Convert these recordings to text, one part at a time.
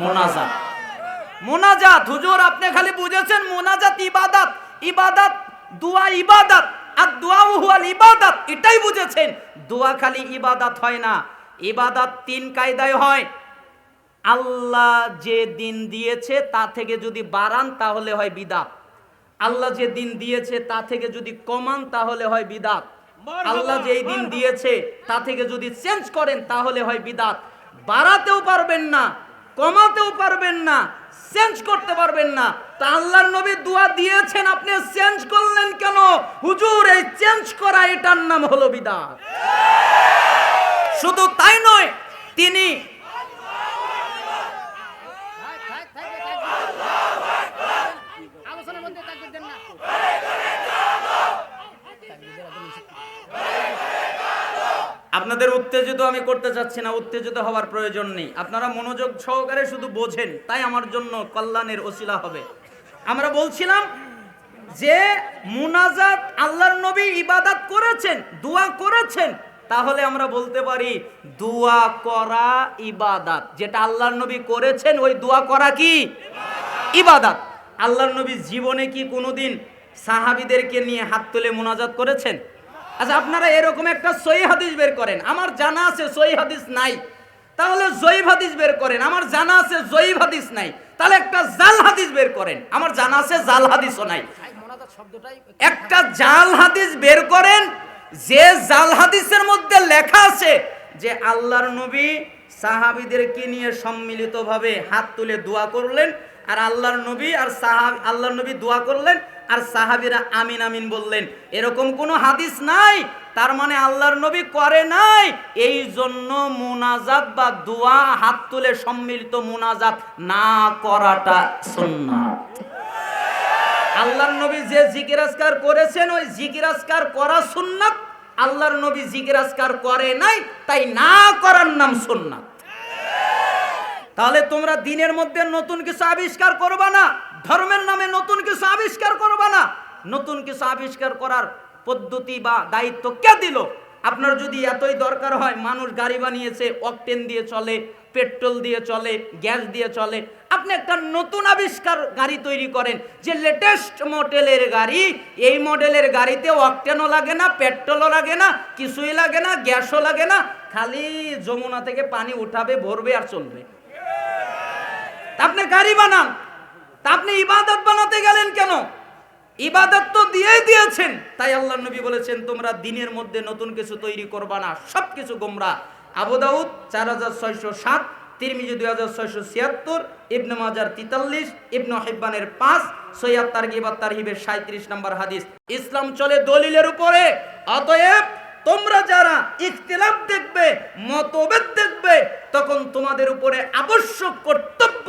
মোনাজাত। মোনাজাত হুজুর আপনি খালি বুঝেছেন মোনাজাত ইবাদত। ইবাদত দোয়া ইবাদত আর দোয়া হুয়াল ইবাদত এটাই বুঝেছেন। দোয়া খালি ইবাদত হয় না। ইবাদত তিন কায়দায় হয়। আল্লাহ যে দিন দিয়েছে তা থেকে যদি বাড়ান তাহলে হয় বিদাত। আল্লাহ যে দিন দিয়েছে তা থেকে যদি কমান তাহলে হয় বিদাত। আল্লাহ যেই দিন দিয়েছে তা থেকে যদি চেঞ্জ করেন তাহলে হয় বিদাত। বাড়াতেও পারবেন না। কমাতেও পারবেন না চেঞ্জ করতে পারবেন না। তা আল্লাহর নবী দোয়া দিয়েছেন, আপনি চেঞ্জ করলেন কেন? হুজুর, এই চেঞ্জ করা এটার নাম হলো বিদা শুধু তাই নয়, তিনি আলোচনার মধ্যে থাকবে দেন না আপনাদের উত্তেজিত আমি করতে চাচ্ছি না, উত্তেজিত হওয়ার প্রয়োজন নেই। আপনারা মনোযোগ সহকারে শুধু বোঝেন, তাই আমার জন্য কল্যাণের ওসিলা হবে। আমরা বলছিলাম যে, মুনাজাত আল্লাহর নবী ইবাদত করেছেন, দোয়া করেছেন, তাহলে আমরা বলতে পারি দোয়া করা ইবাদাত। যেটা আল্লাহর নবী করেছেন, ওই দোয়া করা কি? ইবাদাত। আল্লাহর নবী জীবনে কি কোনোদিন সাহাবিদেরকে নিয়ে হাত তুলে মুনাজাত করেছেন? আচ্ছা আপনারা এরকম একটা সই হাদিস বের করেন। আমার জানা আছে সই হাদিস নাই। তাহলে জয়ীব হাদিস বের করেন। আমার জানা আছে জয়ীব হাদিস নাই। তাহলে একটা জাল হাদিস বের করেন। আমার জানা আছে জাল হাদিসও নাই। একটা জাল হাদিস বের করেন, যে জাল হাদিসের মধ্যে লেখা আছে যে আল্লাহর নবী সাহাবিদেরকে নিয়ে সম্মিলিতভাবে হাত তুলে দোয়া করলেন, আর আল্লাহর নবী আর সাহাব আল্লাহর নবী দোয়া করলেন আর সাহাবিরা আমিন আমিন বললেন, এরকম কোনো হাদিস নাই, তার মানে আল্লাহর নবী করে নাই এই জন্য মুনাজাত বা দোয়া হাত তুলে সম্মিলিত মুনাজাত না করাটা সুন্নাত। আল্লাহর নবী যে জিকির আজকার করেছেন, ওই জিকির আজকার করা সুন্নাত। আল্লাহর নবী জিকির আজকার করে নাই, তাই না করার নাম সুন্নাত। তাহলে তোমরা দিনের মধ্যে নতুন কিছু আবিষ্কার করবা না, ধর্মের নামে নতুন কিছু আবিষ্কার করবা না। নতুন কিছু আবিষ্কার করার পদ্ধতি বা দায়িত্ব কে দিল? আপনার যদি এতই দরকার হয়, মানুষ গাড়ি বানিয়েছে, অকটেন দিয়ে চলে, পেট্রোল দিয়ে চলে, গ্যাস দিয়ে চলে, আপনি একটা নতুন আবিষ্কার গাড়ি তৈরি করেন, যে লেটেস্ট মডেলের গাড়ি। এই মডেলের গাড়িতে অকটেনও লাগে না, পেট্রোলও লাগে না, কিছুই লাগে না, গ্যাসও লাগে না, খালি যমুনা থেকে পানি উঠাবে, ভরবে আর চলবে। আপনি গাড়ি বানান। তা আপনি ইবাদত বানাতে গেলেন কেন? ইবাদত তো দিয়েই দিয়েছেন। তাই আল্লাহ নবী বলেছেন, তোমরা দিনের মধ্যে নতুন কিছু তৈরি করবা না। সব কিছু গোমরা। আবু দাউদ চার হাজার ছয়শো সাত, তিরমিজি দুই হাজার ছয়শো ছিয়াত্তর, ইবনে মাজার তিতাল্লিশ, ইবনে হেব্বানের পাঁচ, সৈয়াদ তারগিব আর তারহিবের সাঁত্রিশ নম্বর হাদিস। ইসলাম চলে দলিলের উপরে, অতএব তোমরা যারা ইখতিলাফ দেখবে, মতভেদ দেখবে, তখন তোমাদের উপরে আবশ্যক কর্তব্য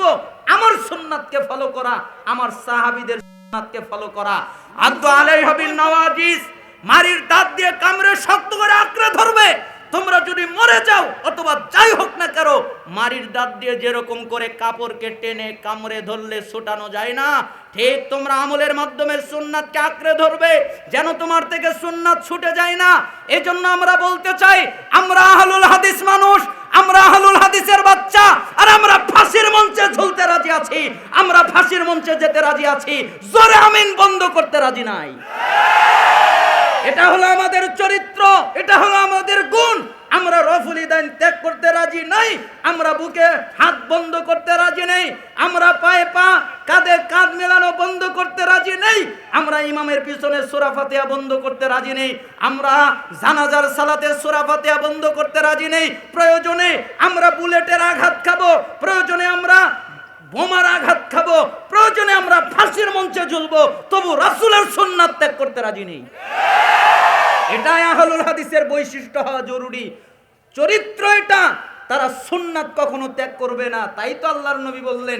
আমার সুন্নাতকে ফলো করা, আমার সাহাবিদের সুন্নাতকে ফলো করা। আদু আলাই নওয়াজিস মারির দাঁত দিয়ে কামড়ে শক্ত করে আঁকড়ে ধরবে। তোমরা যদি মরে যাও, অথবা যাই হোক না কেন, মারির দাঁত দিয়ে যেরকম করে কাপড়কে টেনে কামড়ে ধরলে ছুটানো যায় না। ঠিক তোমরা আমলের মাধ্যমে সুন্নাতকে আঁকড়ে ধরবে, যেন তোমার থেকে সুন্নাত ছুটে যায় না। এজন্য আমরা বলতে চাই, আমরা আহলুল হাদিস মানুষ, আমরা আহলুল হাদিসের বাচ্চা, আর আমরা ফাঁসির মঞ্চে ঝুলতে রাজি আছি। আমরা ফাঁসির মঞ্চে যেতে রাজি আছি। জোরে আমিন বন্ধ করতে রাজি নাই। এটা হলো আমাদের চরিত্র, এটা হলো আমাদের গুণ। আমরা রফুল ইদান ত্যাগ করতে রাজি নাই, আমরা বুকে হাত বন্ধ করতে রাজি নেই, আমরা পায়ে পা কাঁধে কাঁধ মেলানো বন্ধ করতে রাজি নেই, আমরা ইমামের পিছনে সুরা ফাতিহা বন্ধ করতে রাজি নেই, আমরা জানাজার সালাতে সুরা ফাতিহা বন্ধ করতে রাজি নেই, প্রয়োজনে আমরা বুলেটের আঘাত খাব, প্রয়োজনে আমরা বোমার আঘাত খাব, প্রয়োজনে আমরা ফাঁসির মঞ্চে ঝুলবো, তবু রাসুলের সন্ন্যাত ত্যাগ করতে রাজি নেই। এটাই আহলুল হাদিসের বৈশিষ্ট্য হওয়া জরুরি। চরিত্র এটা তারা সুন্নাত কখনো ত্যাগ করবে না। তাই তো আল্লাহর নবী বললেন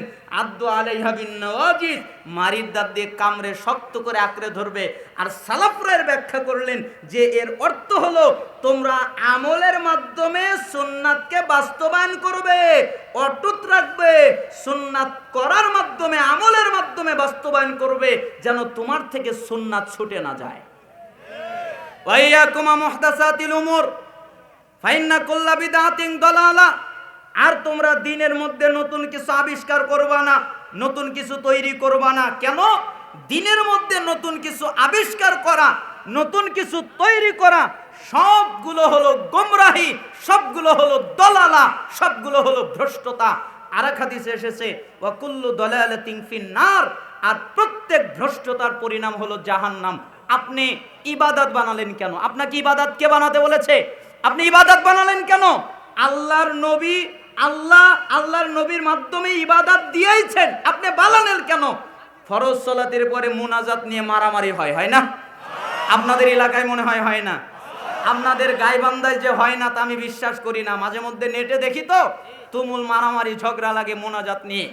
বিন নওয়াজিজ মারির দাঁত দিয়ে কামড়ে শক্ত করে আঁকড়ে ধরবে। আর সালাফরের ব্যাখ্যা করলেন যে এর অর্থ হলো, তোমরা আমলের মাধ্যমে সুন্নাতকে বাস্তবায়ন করবে, অটুট রাখবে, সুন্নাত করার মাধ্যমে, আমলের মাধ্যমে বাস্তবায়ন করবে, যেন তোমার থেকে সুন্নাত ছুটে না যায়। ওয়াইয়াকুমা মুহদাসাতিল উমুর। ফাইন্না কুল্লা বিদআতিন দালালা। আর তোমরা দিনের মধ্যে নতুন কিছু আবিষ্কার করবা না, নতুন কিছু তৈরি করবা না। কেন? দিনের মধ্যে নতুন কিছু আবিষ্কার করা, নতুন কিছু তৈরি করা, সবগুলো হলো গোমরাহি, সবগুলো হলো দলালা, সবগুলো হলো ভ্রষ্টতা। আর এক হাদিসে এসেছে ওয়াকুল্লু দলালাতিন ফিন্নার আর প্রত্যেক ভ্রষ্টতার পরিণাম হলো জাহান্নাম। আপনি ইবাদত বানালেন কেন? আপনাকে ইবাদত কে বানাতে বলেছে? আপনি ইবাদত বানালেন কেন? আল্লাহর নবী, আল্লাহ, আল্লাহর নবীর মাধ্যমে ইবাদত দিয়েইছেন আপনি বানালেন কেন? ফরজ সলাতের পরে মুনাজাত নিয়ে মারামারি হয় হয় না? আপনাদের এলাকায় মনে হয় হয় না? আপনাদের গাইবান্ধায় যে হয় না, তা আমি বিশ্বাস করি না। মাঝে মধ্যে নেটে দেখি তো, তুমুল মারামারি, ঝগড়া লাগে মোনাজাত নিয়ে।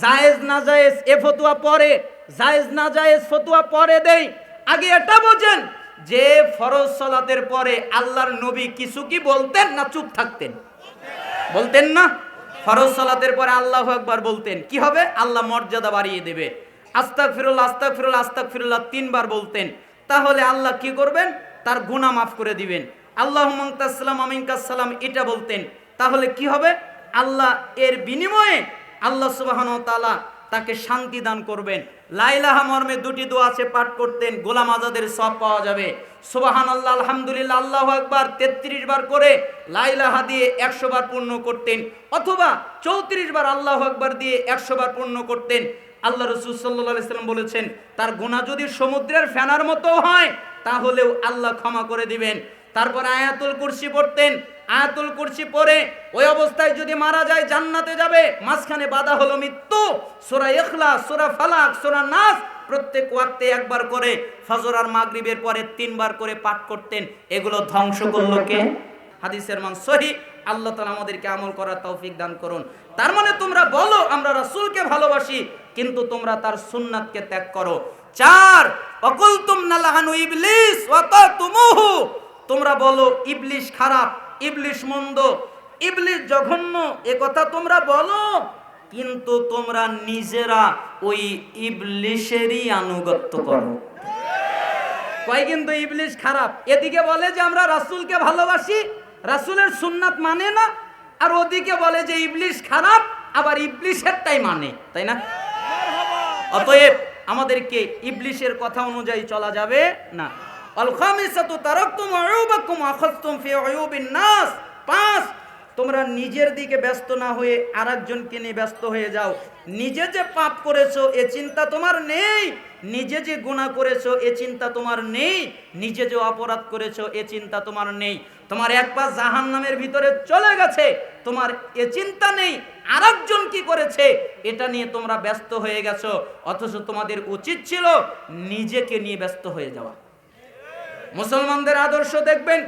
জায়েজ না জায়েজ, এ ফতুয়া পরে, জায়েজ না জায়েজ ফতুয়া পরে দেই। আগে এটা বোঝেন যে ফরজ সলাতের পরে আল্লাহর নবী কিছু কি বলতেন না চুপ থাকতেন? বলতেন না? ফরজ সালাতের পরে আল্লাহ একবার বলতেন। কি হবে? আল্লাহ মর্যাদা বাড়িয়ে দেবে। আস্তাক ফিরুল্লাহ আস্তাক ফিরুল্লাহ আস্তাক ফিরুল্লাহ তিনবার বলতেন। তাহলে আল্লাহ কি করবেন? তার গুনাহ মাফ করে দিবেন। আল্লাহ মাংতাসালাম আমিনকাসালাম এটা বলতেন। তাহলে কি হবে? আল্লাহ এর বিনিময়ে আল্লাহ সুবাহন তালা তাকে শান্তি দান করবেন। লাইলাহা মর্মে দুটি দোয়া আছে পাঠ করতেন, গোলাম আজাদের সব পাওয়া যাবে। সুবাহান আল্লাহ আলহামদুলিল্লাহ, আল্লাহ একবার তেত্রিশ বার করে লাইলাহা দিয়ে একশো বার পূর্ণ করতেন, অথবা চৌত্রিশ বার আল্লাহ একবার দিয়ে একশো বার পূর্ণ করতেন। আল্লাহ রসুল সাল্লাহ সাল্লাম বলেছেন, তার গুণা যদি সমুদ্রের ফেনার মতো হয়, তাহলেও আল্লাহ ক্ষমা করে দিবেন। তারপর আয়াতুল কুরসি পড়তেন আয়াতুল কুরসি পড়ে ওই অবস্থায় যদি মারা যায়, জান্নাতে যাবে। মাঝখানে বাধা হলো মৃত্যু। সোরা ইখলাস, সোরা ফালাক, সোরা নাস প্রত্যেক ওয়াক্তে একবার করে ফজর আর মাগরিবের পরে তিনবার করে পাঠ করতেন। এগুলো ধ্বংস করল কে? হাদিসের মান সহি। আল্লাহ তালা আমাদেরকে আমল করার তৌফিক দান করুন। তার মানে তোমরা বলো, আমরা রাসূলকে ভালোবাসি, কিন্তু তোমরা তার সুন্নাতকে ত্যাগ করো। চার, অকুলতুম নালাহানু ইবলিস ওয়াতাতুমুহু তোমরা বলো ইবলিশ খারাপ। ইবলিশ মন্দ। ইবলিশ জঘন্য, এ কথা তোমরা বলো। কিন্তু তোমরা নিজেরা ওই ইবলিশেরই আনুগত্য করো। কয় কিন্তু ইবলিশ খারাপ? এদিকে বলে যে আমরা রাসূলকে ভালোবাসি, রাসূলের সুন্নাত মানে না। আর ওদিকে বলে যে ইবলিশ খারাপ, আবার ইবলিশেরটাই মানে তাই না? অতএব আমাদেরকে ইবলিশের কথা অনুযায়ী চলা যাবে না। পাঁচ, তোমরা নিজের দিকে ব্যস্ত না হয়ে আরেকজনকে নিয়ে ব্যস্ত হয়ে যাও। নিজে যে পাপ করেছ, এ চিন্তা তোমার নেই। নিজে যে গুণা করেছ, এ চিন্তা তোমার নেই। নিজে যে অপরাধ করেছ, এ চিন্তা তোমার নেই। তোমার এক পা জাহান নামের ভিতরে চলে গেছে। তোমার এ চিন্তা নেই, আরেকজন কি করেছে? এটা নিয়ে তোমরা ব্যস্ত হয়ে গেছো। অথচ তোমাদের উচিত ছিল নিজেকে নিয়ে ব্যস্ত হয়ে যাওয়া। মুসলমানদের আদর্শ দেখবেন,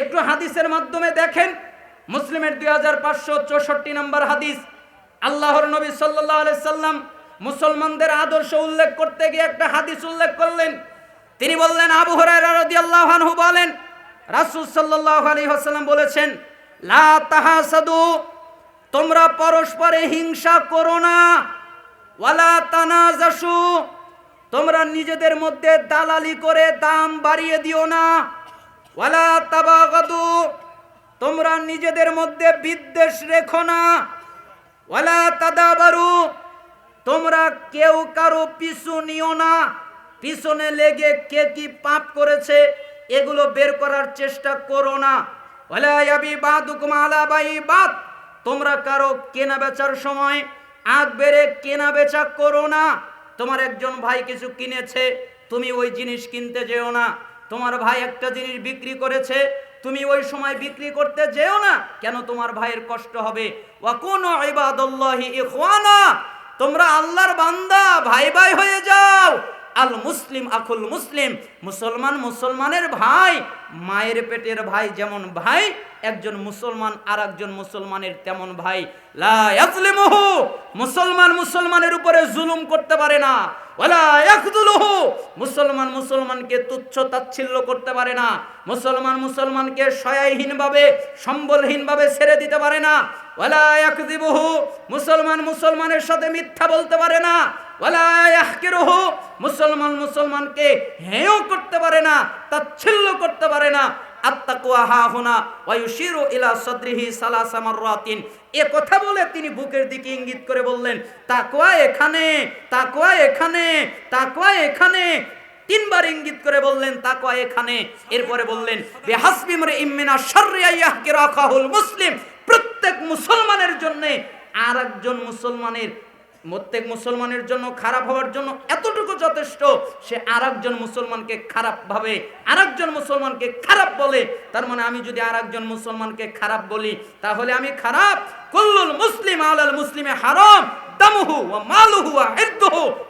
একটু হাদিসের মাধ্যমে দেখেন, মুসলিমের দুই হাজার পাঁচশো চৌষট্টি নম্বর হাদিস, আল্লাহর নবী সাল্লাহ সাল্লাম মুসলমানদের আদর্শ উল্লেখ করতে গিয়ে একটা হাদিস উল্লেখ করলেন। তিনি বললেন, আবু রাদিয়াল্লাহু আনহু বলেন, রাসূল সাল্লাল্লাহু আলাইহি ওয়াসাল্লাম বলেছেন, লা তাহাসাদু, তোমরা পরস্পরে হিংসা করো না, ওয়ালা তোমরা নিজেদের মধ্যে দালালি করে দাম বাড়িয়ে দিও না। ওয়ালা তাবাগাদু, তোমরা নিজেদের মধ্যে বিদ্বেষ রেখো না। ওয়ালা তাদাবারু, তোমরা কেউ কারও পিছু নিও না। পিছনে লেগে কে কি পাপ করেছে, এগুলো বের করার চেষ্টা করো না। ওয়ালা ইয়াবি বাদুকুম আলা বাই বাদ, তোমরা কারও কেনা বেচার সময় আগ বেড়ে কেনা বেচা করো না। তোমার একজন ভাই কিছু কিনেছে, তুমি ওই জিনিস কিনতে যেও না। তোমার ভাই একটা জিনিস বিক্রি করেছে, তুমি ওই সময় বিক্রি করতে যেও না। কেন তোমার ভাইয়ের কষ্ট হবে? তোমরা আল্লাহর বান্দা ভাই ভাই হয়ে যাও। আল মুসলিম আকুল মুসলিম। মুসলমান মুসলমানের ভাই, মায়ের পেটের ভাই যেমন ভাই একজন মুসলমান আর একজন মুসলমানের তেমন ভাই। মুসলমান মুসলমানের উপরে জুলুম করতে পারে না। মুসলমান মুসলমানকে তুচ্ছ তাচ্ছিল্য করতে পারে না। মুসলমান মুসলমানকে সয়াহীনভাবে সম্বলহীনভাবে ছেড়ে দিতে পারে না। ওয়ালা ইয়াকযিবুহু মুসলমান মুসলমানের সাথে মিথ্যা বলতে পারে না। মুসলমান মুসলমানকে হেয় করতে পারে না, তাচ্ছিল্য করতে পারে না। আত্তাকুয়া হা হুনা ওয়ায়ুশিরু ইলা সদরিহি সালাসা মাররাতিন। এ কথা বলে তিনি বুকের দিকে ইঙ্গিত করে বললেন, তাকওয়া এখানে তাকওয়া এখানে তাকওয়া এখানে। তিনবার ইঙ্গিত করে বললেন, তাকওয়া এখানে। এরপরে বললেন, বিহাসবি মরে ইমিনা শাররি আইয়াহকি রাখাহুল মুসলিম। প্রত্যেক মুসলমানের জন্য আর একজন মুসলমানের প্রত্যেক মুসলমানের জন্য খারাপ হওয়ার জন্য এতটুকু যথেষ্ট। সে আর একজন মুসলমানকে খারাপ ভাবে আর একজন মুসলমানকে খারাপ বলে। তার মানে আমি যদি আরেকজন মুসলমানকে খারাপ বলি, তাহলে আমি খারাপ। কুল্লুল মুসলিম আলাল মুসলিমে হারাম। দামুহু ওয়া মালুহু ওয়া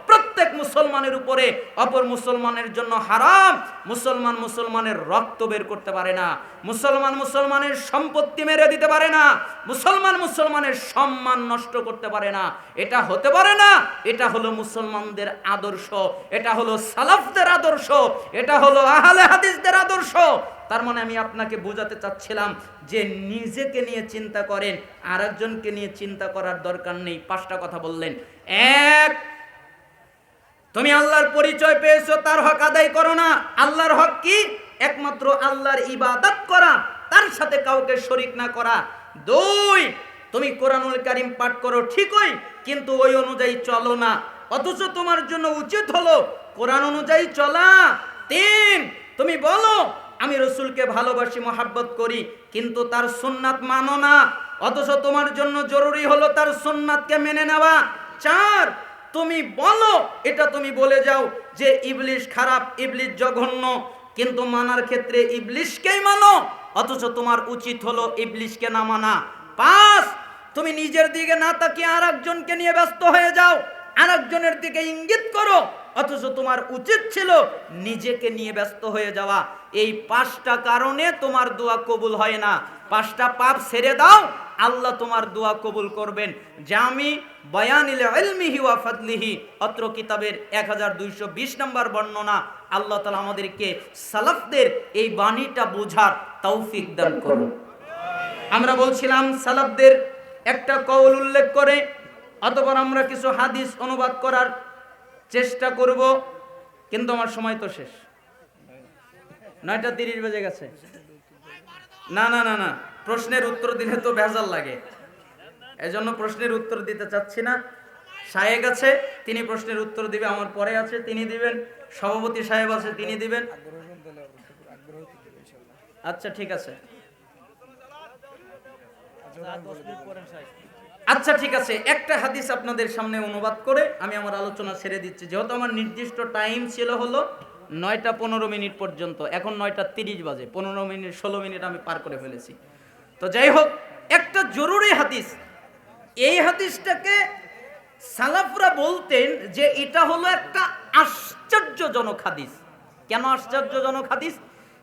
প্রত্যেক মুসলমানের উপরে অপর মুসলমানের জন্য হারাম। মুসলমান মুসলমানের রক্ত বের করতে পারে না। মুসলমান মুসলমানের সম্পত্তি মেরে দিতে পারে না। মুসলমান মুসলমানের সম্মান নষ্ট করতে পারে না। এটা হতে পারে না। এটা হলো মুসলমানদের আদর্শ। এটা হলো সালাফদের আদর্শ। এটা হলো আহলে হাদিসদের আদর্শ। তার মানে আমি আপনাকে বোঝাতে চাচ্ছিলাম যে নিজেকে নিয়ে চিন্তা করেন, আরেকজনকে নিয়ে চিন্তা করার দরকার নেই। পাঁচটা কথা বললেন। এক, তুমি আল্লাহর পরিচয় পেয়েছ, তার হক আদায় করো না। আল্লাহর হক কি? একমাত্র আল্লাহর ইবাদত করা, তার সাথে কাউকে শরিক না করা। দুই, তুমি কোরআনুল কারিম পাঠ করো ঠিকই, কিন্তু ওই অনুযায়ী চলো না। অথচ তোমার জন্য উচিত হলো কোরআন অনুযায়ী চলা। তিন, তুমি বলো আমি রসুলকে ভালোবাসি, মহাব্বত করি, কিন্তু তার সুন্নাত মানো না। অথচ তোমার জন্য জরুরি হলো তার সুন্নাতকে মেনে নেওয়া। চার, তুমি বলো, এটা তুমি বলে যাও যে ইবলিশ খারাপ, ইবলিশ জঘন্য, কিন্তু মানার ক্ষেত্রে ইবলিশকেই মানো। অথচ তোমার উচিত হলো ইবলিশকে না মানা। পাঁচ, তুমি নিজের দিকে না তাকিয়ে আর একজনকে নিয়ে ব্যস্ত হয়ে যাও। আর একজনের দিকে ইঙ্গিত করো। অথচ তোমার উচিত ছিল নিজেকে নিয়ে ব্যস্ত হয়ে যাওয়া। এই পাঁচটা কারণে তোমার দোয়া কবুল হয় না। পাঁচটা পাপ ছেড়ে দাও, আল্লাহ তোমার দোয়া কবুল করবেন। জামি বয়ানিল ইলমিহি ওয়া ফাদলিহি, অত্র কিতাবের এক হাজার দুইশো বিশ নম্বর বর্ণনা। আল্লাহ তালা আমাদেরকে সালাফদের এই বাণীটা বোঝার তৌফিক দান করুন। আমরা বলছিলাম, সালাফদের একটা কৌল উল্লেখ করে, অতপর আমরা কিছু হাদিস অনুবাদ করার চেষ্টা করব, কিন্তু আমার সময় তো শেষ। নয়টা তিরিশ বেজে গেছে। না না না না, প্রশ্নের উত্তর দিলে তো ভেজাল লাগে। এজন্য প্রশ্নের উত্তর দিতে চাচ্ছি না। সাহেব আছে, তিনি প্রশ্নের উত্তর দিবে, আমার পরে আছে, তিনি দিবেন। সভাপতি সাহেব আছে, তিনি দিবেন। আচ্ছা ঠিক আছে। আচ্ছা ঠিক আছে। একটা হাদিস আপনাদের সামনে অনুবাদ করে আমি আমার আলোচনা ছেড়ে দিচ্ছি। যেহেতু আমার নির্দিষ্ট টাইম ছিল হলো নয়টা পনেরো মিনিট পর্যন্ত, এখন নয়টা তিরিশ বাজে, পনেরো মিনিট, ষোলো মিনিট আমি পার করে ফেলেছি। তো যাই হোক, একটা জরুরি হাদিস। এই হাদিসটাকে সালাফরা বলতেন যে এটা হলো একটা আশ্চর্যজনক হাদিস। কেন আশ্চর্যজনক হাদিস?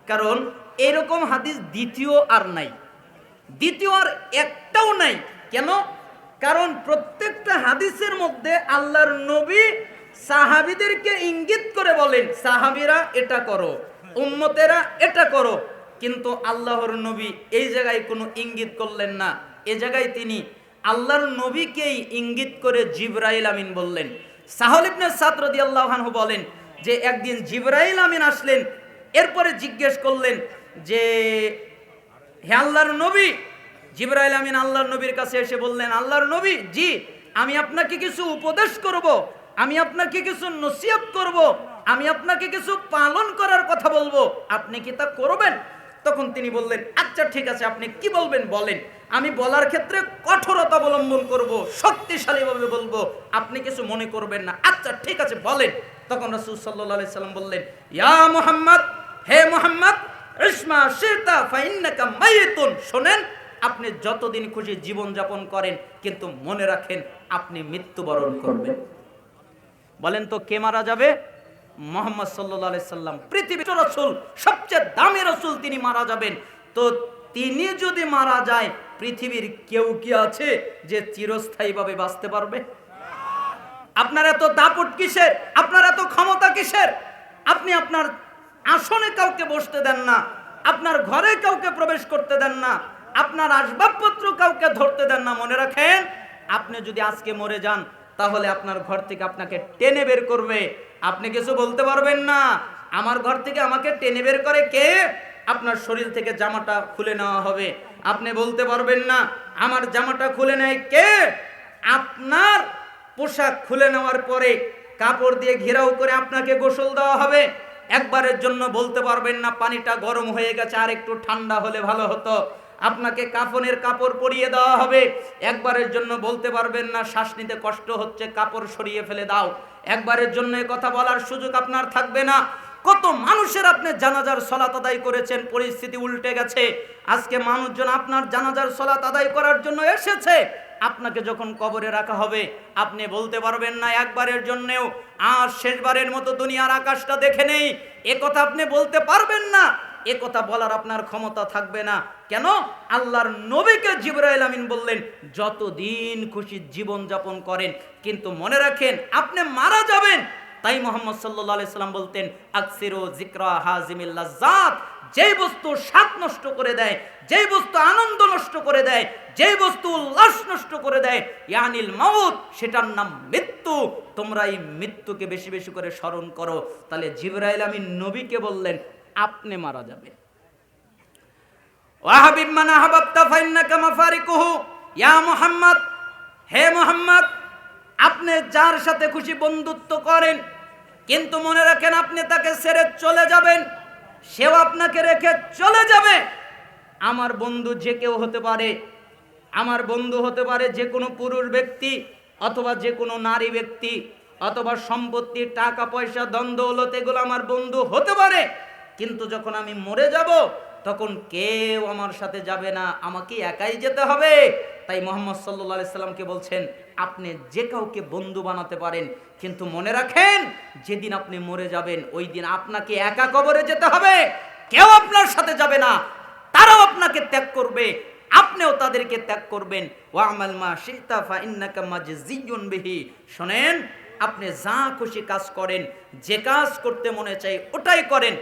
কারণ এরকম হাদিস দ্বিতীয় আর নাই। দ্বিতীয় আর একটাও নাই। কেন? কারণ প্রত্যেকটা হাদিসের মধ্যে আল্লাহর নবী সাহাবিদেরকে ইঙ্গিত করে বলেন, সাহাবিরা এটা করো, উম্মতেরা এটা করো। কিন্তু আল্লাহর নবী এই জায়গায় কোনো ইঙ্গিত করলেন না। এ জায়গায় তিনি আল্লাহর নবীকেই ইঙ্গিত করে জিবরাইল আমিন বললেন। সাহল ইবনে সাদ রাদিয়াল্লাহু আনহু বলেন যে, একদিন জিবরাইল আমিন আসলেন, এরপরে জিজ্ঞেস করলেন যে, হে আল্লাহর নবী? জিবরাইল আমিন আল্লাহর নবীর কাছে এসে বললেন, আল্লাহর নবী, জি, আমি আপনাকে কিছু উপদেশ করব। আমি আপনাকে কিছু নসিহত করব, আমি আপনাকে কিছু পালন করার কথা বলব। আপনি কি তা করবেন? তখন তিনি বললেন আচ্ছা ঠিক আছে, আপনি কি বলবেন বলেন। আমি বলার ক্ষেত্রে কঠোরতা অবলম্বন করব, শক্তিশালীভাবে বলব। আপনি কিছু মনে করবেন না। আচ্ছা ঠিক আছে, বলেন। তখন রাসূল আলাইহি সাল্লাম বললেন, ইয়া মুহাম্মদ, হে মুহাম্মদ ইসমা শিতা ফাইন্নাকা মাইতুন। শোনেন, আপনি যতদিন খুশি জীবন যাপন করেন, কিন্তু মনে রাখেন, আপনি মৃত্যুবরণ করবেন। বলেন তো কে মারা যাবে? মোহাম্মদ সাল্লাহ সাল্লাম। পৃথিবীর রসুল, সবচেয়ে দামি রসুল তিনি মারা যাবেন। তো তিনি যদি মারা যায়, পৃথিবীর কেউ কি আছে যে চিরস্থায়ীভাবে বাঁচতে পারবে? আপনার এত দাপট কিসের? আপনার এত ক্ষমতা কিসের? আপনি আপনার আসনে কাউকে বসতে দেন না, আপনার ঘরে কাউকে প্রবেশ করতে দেন না, আপনার আসবাবপত্র কাউকে ধরতে দেন না। মনে রাখেন, আপনি যদি আজকে মরে যান তাহলে আপনার ঘর থেকে আপনাকে টেনে বের করবে। আপনি কিছু বলতে পারবেন না। আমার ঘর থেকে আমাকে টেনে বের করে কে? আপনার শরীর থেকে জামাটা খুলে নেওয়া হবে। আপনি বলতে পারবেন না, আমার জামাটা খুলে নেয় কে? আপনার পোশাক খুলে নেওয়ার পরে কাপড় দিয়ে ঘেরাও করে আপনাকে গোসল দেওয়া হবে। একবারের জন্য বলতে পারবেন না, পানিটা গরম হয়ে গেছে, আর একটু ঠান্ডা হলে ভালো হতো। আপনাকে কাফনের কাপড় পরিয়ে দেওয়া হবে। একবারের জন্য বলতে পারবেন না, শ্বাস নিতে কষ্ট হচ্ছে, কাপড় সরিয়ে ফেলে দাও। একবারের জন্য কথা বলার সুযোগ আপনার থাকবে না। কত মানুষের আপনি জানাজার সলাত আদায় করেছেন, পরিস্থিতি উল্টে গেছে। আজকে মানুষজন আপনার জানাজার সলাত আদায় করার জন্য এসেছে। আপনাকে যখন কবরে রাখা হবে, আপনি বলতে পারবেন না একবারের জন্যেও, আর শেষবারের মতো দুনিয়ার আকাশটা দেখে নেই। এ কথা আপনি বলতে পারবেন না। এ কথা বলার আপনার ক্ষমতা থাকবে না। কেন? আল্লাহর নবীকে জিবরাইল আমিন বললেন, যতদিন খুশি জীবন যাপন করেন, কিন্তু মনে রাখেন আপনি মারা যাবেন। তাই মোহাম্মদ সাল্লাম বলতেন, আকসিরো জিক্রা হাজিমিল লাজ্জাত, যেই বস্তু স্বাদ নষ্ট করে দেয়, যেই বস্তু আনন্দ নষ্ট করে দেয়, যেই বস্তু উল্লাস নষ্ট করে দেয়, ইয়ানিল মাউত, সেটার নাম মৃত্যু। তোমরা এই মৃত্যুকে বেশি বেশি করে স্মরণ করো। তাহলে জিবরাইল আমিন নবীকে বললেন আপনি মারা যাবেন। ওয়াহাবিব মান আহাবাবতা ফাইন্নাকা মাফারিকুহু। ইয়া মুহাম্মদ, হে মুহাম্মদ, আপনি যার সাথে খুশি বন্ধুত্ব করেন, কিন্তু মনে রাখেন আপনি তাকে ছেড়ে চলে যাবেন, সেও আপনাকে রেখে চলে যাবে। আমার বন্ধু যে কেউ হতে পারে, আমার বন্ধু হতে পারে যে কোনো পুরুষ ব্যক্তি অথবা যে কোনো নারী ব্যক্তি অথবা সম্পত্তি, টাকা পয়সা দ্বন্দ্ব হলত এগুলো আমার বন্ধু হতে পারে। কিন্তু যখন আমি মরে যাব, তখন কেউ আমার সাথে যাবে না, আমাকে একাই যেতে হবে। তাই মোহাম্মদ সাল্লা সাল্লামকে বলছেন, আপনি যে কাউকে বন্ধু বানাতে পারেন, কিন্তু মনে রাখেন, যেদিন আপনি মরে যাবেন, ওই দিন আপনাকে একা কবরে যেতে হবে। কেউ আপনার সাথে যাবে না, তারাও আপনাকে ত্যাগ করবে, আপনিও তাদেরকে ত্যাগ করবেন। ওয়ামাল মা শিতাফা ইন্নাকা মাজজিয়ুন বিহি। শুনেন, আপনি যা খুশি কাজ করেন, যে কাজ করতে মনে চাই ওটাই করেন।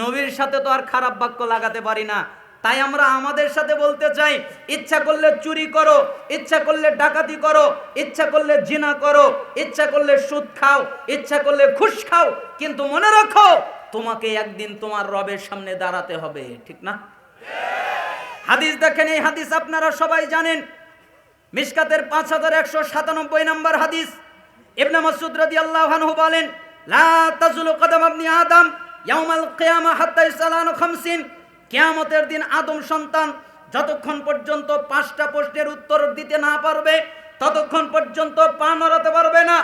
নবীর সাথে তো আর খারাপ বাক্য লাগাতে পারি না। তাই আমরা আমাদের সাথে বলতে চাই, ইচ্ছা করলে চুরি করো, ইচ্ছা করলে ডাকাতি করো, ইচ্ছা করলে জিনা করো, ইচ্ছা করলে সুদ খাও, ইচ্ছা করলে ঘুষ খাও, কিন্তু মনে রাখো, তোমাকে একদিন তোমার রবের সামনে দাঁড়াতে হবে, ঠিক না? হাদিস দেখেন, এই হাদিস আপনারা সবাই জানেন। মিশকাতের পাঁচ হাজার একশো সাতানব্বই নম্বর হাদিস। ইবনে মাসুদ রাদিয়াল্লাহু আনহু বলেন, লা তাজুলু কদম ইবনি আদম ইয়াউমাল কিয়ামা হাত্তা ইসালানু খামসিন। কিয়ামতের দিন আদম সন্তান যতক্ষণ পর্যন্ত পাঁচটা প্রশ্নের উত্তর দিতে না পারবে, ততক্ষণ পর্যন্ত পা নড়াতে পারবে না।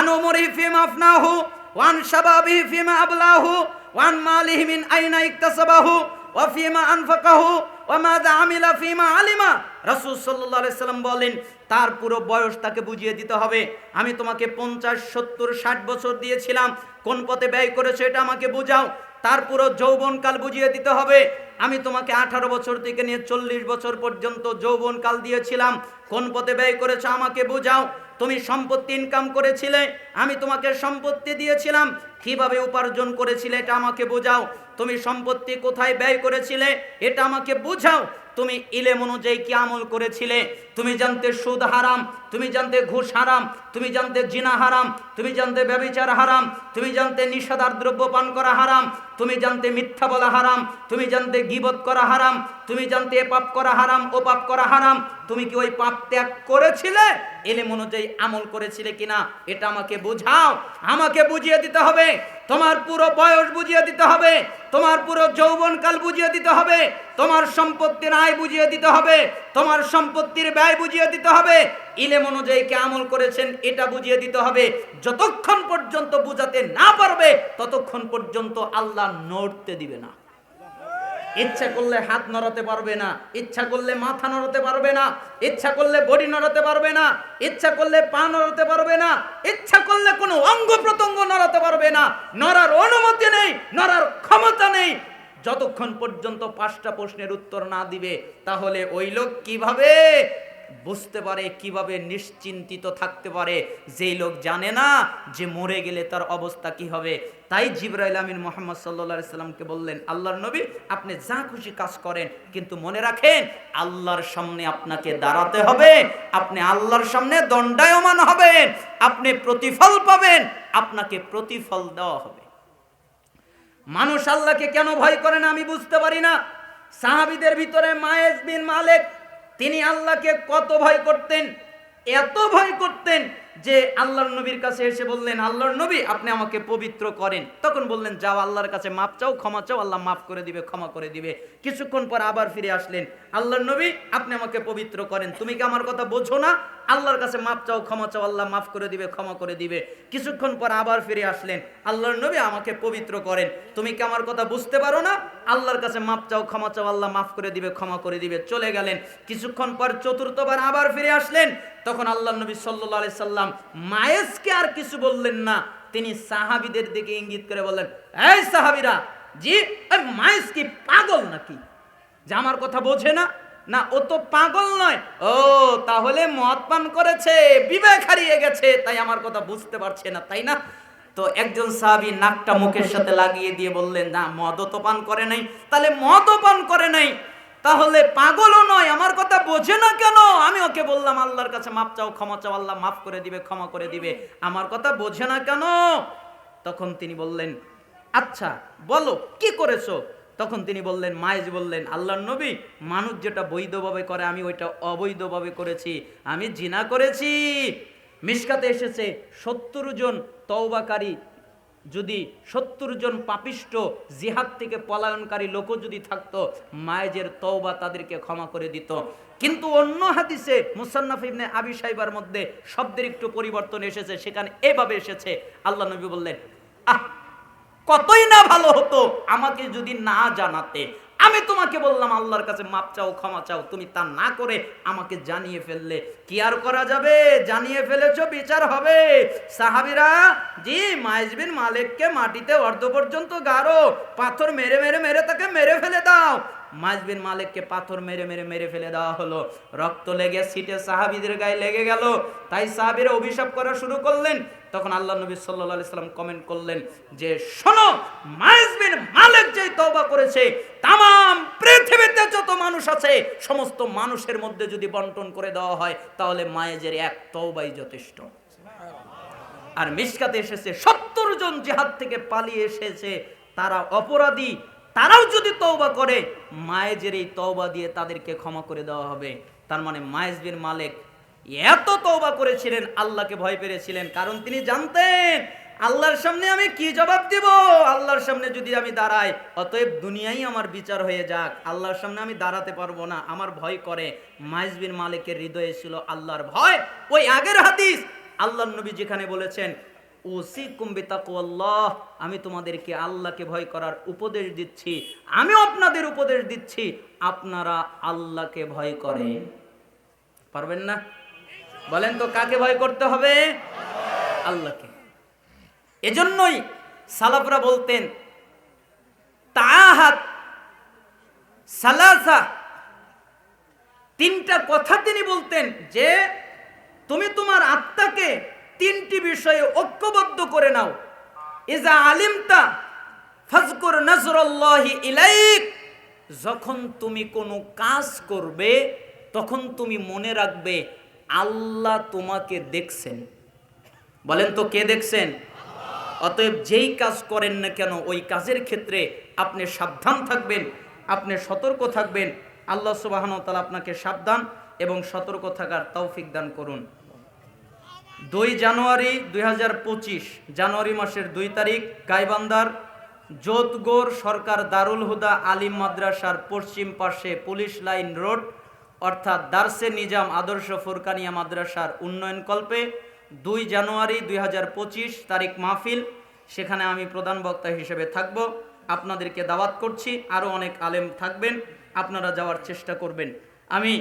আনুমরি ফিমা আফনাহু, ওয়ান শাবাবিহি ফিমা আবলাহু, ওয়ান মালিহি মিন আইনা ইকতাসাবাহু, ওয়া ফিমা আনফাকাহু, ওয়া মাযা আমিলা ফিমা আলিমা। রাসূল সাল্লাল্লাহু আলাইহি সাল্লাম বলেন, তার পুরো বয়স তাকে বুঝিয়ে দিতে হবে। আমি তোমাকে পঞ্চাশ, সত্তর, ষাট বছর দিয়েছিলাম। কোন পথে ব্যয় করেছ এটা আমাকে বুঝাও। তার পুরো যৌবনকাল বুঝিয়ে দিতে হবে। আমি তোমাকে আঠারো বছর থেকে নিয়ে চল্লিশ বছর পর্যন্ত যৌবনকাল দিয়েছিলাম। কোন পথে ব্যয় করেছ আমাকে বুঝাও। তুমি সম্পত্তি ইনকাম করেছিলে, আমি তোমাকে সম্পত্তি দিয়েছিলাম। কীভাবে উপার্জন করেছিলে এটা আমাকে বোঝাও। তুমি সম্পত্তি কোথায় ব্যয় করেছিলে এটা আমাকে বুঝাও। তুমি ইলেম অনুযায়ী কি আমল করেছিলে? তুমি জানতে সুদ হারাম, তুমি জানতে ঘুষ হারাম, তুমি জানতে জিনা হারাম, তুমি জানতে ব্যবিচার হারাম, তুমি জানতে নিষেধার দ্রব্য পান করা হারাম তুমি জানতে মিথ্যা বলা হারাম, তুমি জানতে গিবত করা হারাম, তুমি জানতে এ পাপ করা হারাম ও পাপ করা হারাম, তুমি কি ওই পাপ ত্যাগ করেছিলে? এলেম অনুযায়ী আমল করেছিলে কিনা, এটা আমাকে বুঝাও। আমাকে বুঝিয়ে দিতে হবে। তোমার পুরো বয়স বুঝিয়ে দিতে হবে। তোমার পুরো যৌবনকাল বুঝিয়ে দিতে হবে। তোমার সম্পত্তির আয় বুঝিয়ে দিতে হবে। তোমার সম্পত্তির ব্যয় বুঝিয়ে দিতে হবে। ইলেম অনুযায়ী কে আমল করেছেন, এটা বুঝিয়ে দিতে হবে। যতক্ষণ পর্যন্ত বুঝাতে না পারবে, ততক্ষণ পর্যন্ত আল্লাহ নড়তে দিবে না। ইচ্ছা করলে হাত নড়াতে পারবে না, ইচ্ছা করলে মাথা নড়াতে পারবে না, ইচ্ছা করলে বডি নড়াতে পারবে না, ইচ্ছা করলে পা নড়াতে পারবে না, ইচ্ছা করলে কোনো অঙ্গ প্রত্যঙ্গ নড়াতে পারবে না। নড়ার অনুমতি নেই, নড়ার ক্ষমতা নেই। যতক্ষণ পর্যন্ত পাঁচটা প্রশ্নের উত্তর না দিবে, তাহলে ওই লোক কীভাবে বুঝতে পারে, কীভাবে নিশ্চিন্তিত থাকতে পারে, যেই লোক জানে না যে মরে গেলে তার অবস্থা কি হবে। তাই জিব্রাইল আমিন মোহাম্মদ সাল্লা সাল্লামকে বললেন, আল্লাহর নবী, আপনি যা খুশি কাজ করেন, কিন্তু মনে রাখেন, আল্লাহর সামনে আপনাকে দাঁড়াতে হবে, আপনি আল্লাহর সামনে দণ্ডায়মান হবেন, আপনি প্রতিফল পাবেন, আপনাকে প্রতিফল দেওয়া হবে। মানুষ আল্লাহকে কেন ভয় করে না আমি বুঝতে পারি না। সাহাবিদের ভিতরে মায়েজ বিন মালেক তিনি আল্লাহকে কত ভয় করতেন, এত ভয় করতেন যে আল্লাহর নবীর কাছে এসে বললেন, আল্লাহর নবী, আপনি আমাকে পবিত্র করেন। তখন বললেন, যাও, আল্লাহর কাছে মাপ চাও, ক্ষমা চাও, আল্লাহ মাফ করে দিবে, ক্ষমা করে দিবে। কিছুক্ষণ পর আবার ফিরে আসলেন, আল্লাহর নবী, আপনি আমাকে পবিত্র করেন। তুমি কি আমার কথা বোঝো না? আল্লাহর কাছে মাপ চাও, ক্ষমা চাও, আল্লাহ মাফ করে দিবে, ক্ষমা করে দিবে। কিছুক্ষণ পর আবার ফিরে আসলেন। আল্লাহর নবী আমাকে পবিত্র করেন। তুমি কি আমার কথা বুঝতে পারো না? আল্লাহর কাছে মাপ চাও, ক্ষমা চাও, আল্লাহ মাফ করে দিবে, ক্ষমা করে দিবে। চলে গেলেন। কিছুক্ষণ পর চতুর্থবার আবার ফিরে আসলেন। তখন আল্লাহ নবী সাল্লাহ আলি সাল্লাম মায়েসকে আর কিছু বললেন না। তিনি সাহাবিদের দিকে ইঙ্গিত করে বললেন, এই সাহাবিরা, জি মায়েস কি পাগল নাকি? যে আমার কথা বোঝে না না, ও তো পাগল নয়। ও, তাহলে মদ পান করেছে, বিবেক হারিয়ে গেছে, তাই আমার কথা বুঝতে পারছে না, তাই না? তো একজন সাহাবী নাকটা মুখের সাথে লাগিয়ে দিয়ে বললেন, না, মদও তো পান করে নাই। তাহলে মদও পান করে নাই। তাহলে পাগলও নয়, আমার কথা বোঝে না কেন? আমি ওকে বললাম, আল্লাহর কাছে মাপ চাও, ক্ষমা চাও, আল্লাহ মাফ করে দিবে, ক্ষমা করে দিবে। আমার কথা বোঝে না কেন? তখন তিনি বললেন আচ্ছা বলো, কি করেছ? তখন তিনি বললেন মায়েজ বললেন, আল্লাহর নবী মানুষ যেটা বৈধভাবে করে, আমি ওইটা অবৈধভাবে করেছি। আমি জিনা করেছি। মিসকাতে এসেছে সত্তর জন তওবাকারী, যদি সত্তর জন পাপিষ্ট জিহাদ থেকে পলায়নকারী লোকও যদি থাকতো, মায়েজের তওবা তাদেরকে ক্ষমা করে দিত। কিন্তু অন্য হাদিসে মুসান্নাফ ইবনে আবি সাইবার মধ্যে শব্দের একটু পরিবর্তন এসেছে, সেখানে এভাবে এসেছে। আল্লাহ নবী বললেন, আহ কতই না ভালো হতো, আমাকে যদি না জানাতে। আমি তোমাকে বললাম, আল্লাহর কাছে মাপ চাও, ক্ষমা চাও, তুমি তা না করে আমাকে জানিয়ে ফেললে। কি আর করা যাবে? জানিয়ে ফেলেছো, বিচার হবে। সাহাবিরা, জি মাইজবিন মালিককে মাটিতে অর্ধ পর্যন্ত গাড়ো পাথর মেরে মেরে মেরে তাকে মেরে ফেলে দাও। মাইজবিন মালিককে পাথর মেরে মেরে মেরে ফেলে দেওয়া হলো। রক্ত লেগে সিটে সাহাবিদের গায়ে লেগে গেল। তাই সাহাবিরা অভিশাপ করা শুরু করলেন। তখন আল্লাহ নবী সাল্লাহ সাল্লাম কমেন্ট করলেন যে শোনো মাইজবিন মালিক যেই তওবা করেছে তাম পৃথিবীতে যত মানুষ আছে সমস্ত মানুষের মধ্যে যদি বন্টন করে দেওয়া হয় তাহলে মায়েজের এক তওবাই যথেষ্ট। আর মিসকাতে এসেছে সত্তর জন জিহাদ থেকে পালিয়ে এসেছে তারা অপরাধী তারাও যদি তওবা করে মায়েজের এই তওবা দিয়ে তাদেরকে ক্ষমা করে দেওয়া হবে। তার মানে মায়েজ বিন মালিক এত তওবা করেছিলেন, আল্লাহকে ভয় পেরেছিলেন। কারণ তিনি জানতেন, আল্লাহর সামনে আমি কি জবাব দিব? আল্লাহর সামনে যদি আমি দাঁড়াই, অতএব দুনিয়াই আমার বিচার হয়ে যাক। আল্লাহর সামনে আমি দাঁড়াতে পারব না, আমার ভয় করে। মাইজবিন মালিকের হৃদয়ে ছিল আল্লাহর ভয়। ওই আগের হাদিস আল্লাহ নবী যেখানে বলেছেন ওসি কুম্বিতাকুয়াল্লাহ আমি তোমাদেরকে আল্লাহকে ভয় করার উপদেশ দিচ্ছি। আমিও আপনাদের উপদেশ দিচ্ছি। আপনারা আল্লাহকে ভয় করেন। পারবেন না? বলেন তো কাকে ভয় করতে হবে? আল্লাহকে। এজন্যই সালাফরা বলতেন, তাহাত সালাসা। তিনটা কথা তিনি বলতেন যে, তুমি তোমার আত্মাকে তিনটি বিষয়ে ঐক্যবদ্ধ করে নাও। ইজা আলিমতা ফাজকুর নজরুল্লাহি ইলাইক। যখন তুমি কোনো কাজ করবে, তখন তুমি মনে রাখবে আল্লাহ তোমাকে দেখছেন। বলেন তো কে দেখছেন? অতএব যেই কাজ করেন না কেন, ওই কাজের ক্ষেত্রে আপনি সাবধান থাকবেন, আপনি সতর্ক থাকবেন। আল্লাহ সুবাহন তালা আপনাকে সাবধান এবং সতর্ক থাকার তৌফিক দান করুন। দুই জানুয়ারি দুই হাজার পঁচিশ, জানুয়ারি মাসের দুই তারিখ গাইবান্দার যোধগোর সরকার দারুল হুদা আলিম মাদ্রাসার পশ্চিম পাশে পুলিশ লাইন রোড অর্থাৎ দার্সে নিজাম আদর্শ ফুরকানিয়া মাদ্রাসার উন্নয়ন কল্পে দুই জানুয়ারি দুই হাজার পঁচিশ তারিখ মাহফিল, সেখানে আমি প্রধান বক্তা হিসেবে থাকব। আপনাদেরকে দাওয়াত করছি আরও অনেক আলেম থাকবেন, আপনারা যাওয়ার চেষ্টা করবেন। আমি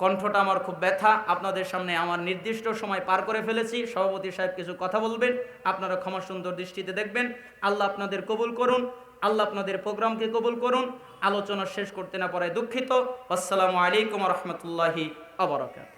কণ্ঠটা আমার খুব ব্যথা, আপনাদের সামনে আমার নির্দিষ্ট সময় পার করে ফেলেছি, সভাপতি সাহেব কিছু কথা বলবেন, আপনারা ক্ষমা সুন্দর দৃষ্টিতে দেখবেন। আল্লাহ আপনাদের কবুল করুন, আল্লাহ আপনাদের প্রোগ্রামকে কবুল করুন আলোচনা শেষ করতে না পারায় দুঃখিত। আসসালামু আলাইকুম রহমতুল্লাহি আবরকাত